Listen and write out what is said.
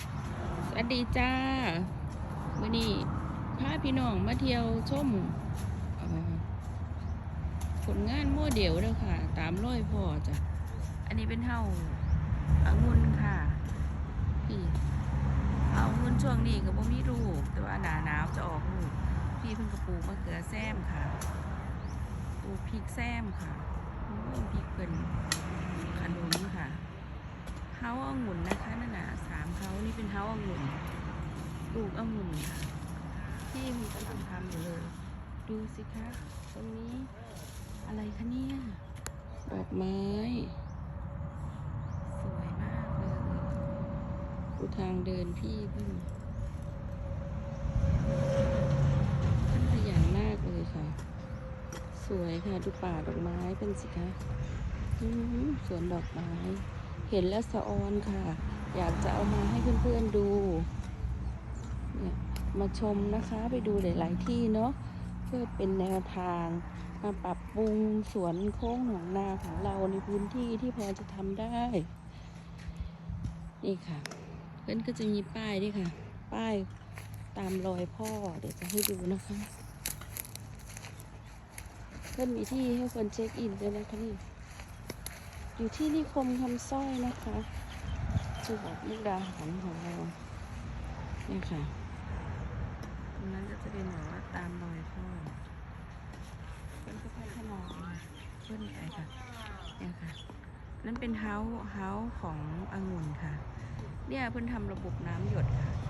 สวัสดีจ้ามื่อนี้พาพี่น้องมาเที่ยวชมเอ่อผลงานโมเดลเด้อค่ะ ตามร้อยพ่อจ้ะ อันนี้เป็นเท่าอางุ่นค่ะพี่เอาองุ่นช่วงนี้ก็บ่มีลูกแต่ว่าหนาหนาวจะออกลูกพี่เพิ่งกระปูมะเขือแซมค่ะปลูกพริกแซมค่ะพริกเป็นขนุนค่ะเฮาองุ่นนะสามเฮานี่เป็นเฮาองุ่นป ลูกองุ่นค่ะที่มีกำลังทำอยู่เลย ดูสิคะ ตรงนี้อะไรคะเนี่ยดอกไม้ สวยมากเลยดูทางเดินพี่เพิ่งท่านขยันมากเลยค่ะ สวยค่ะดูป่าดอกไม้เป็นสิคะอื้อหือสวนดอกไม้ เห็นแล้วสะออนค่ะ อยากจะเอามาให้เพื่อนๆดูเนี่ย มาชมนะคะ ไปดูหลาย ๆ ที่เนาะเพื่อเป็นแนวทางมาปรับปรุงสวนโค้งหนองนาของเราในพื้นที่ที่พอจะทำได้ นี่ค่ะ เพื่อนก็จะมีป้ายด้วยค่ะ ป้ายตามรอยพ่อเดี๋ยวจะให้ดูนะคะ เพื่อนมีที่ให้คนเช็คอินด้วยนะคะนี่อยู่ที่นิคมคำสร้อยนะคะจังหวัดมุกดาหารของเราเนี่ยค่ะ รงนั้นก็จะเป็นแบบว่าตามรอยพ่อเพื่อนก็พัฒนาเพื่อนไปค่ะเนี่ยค่ะ นั่นเป็นเฮาเฮาขององุ่นค่ะ เนี่ยเพื่อนทำระบบน้ำหยดค่ะ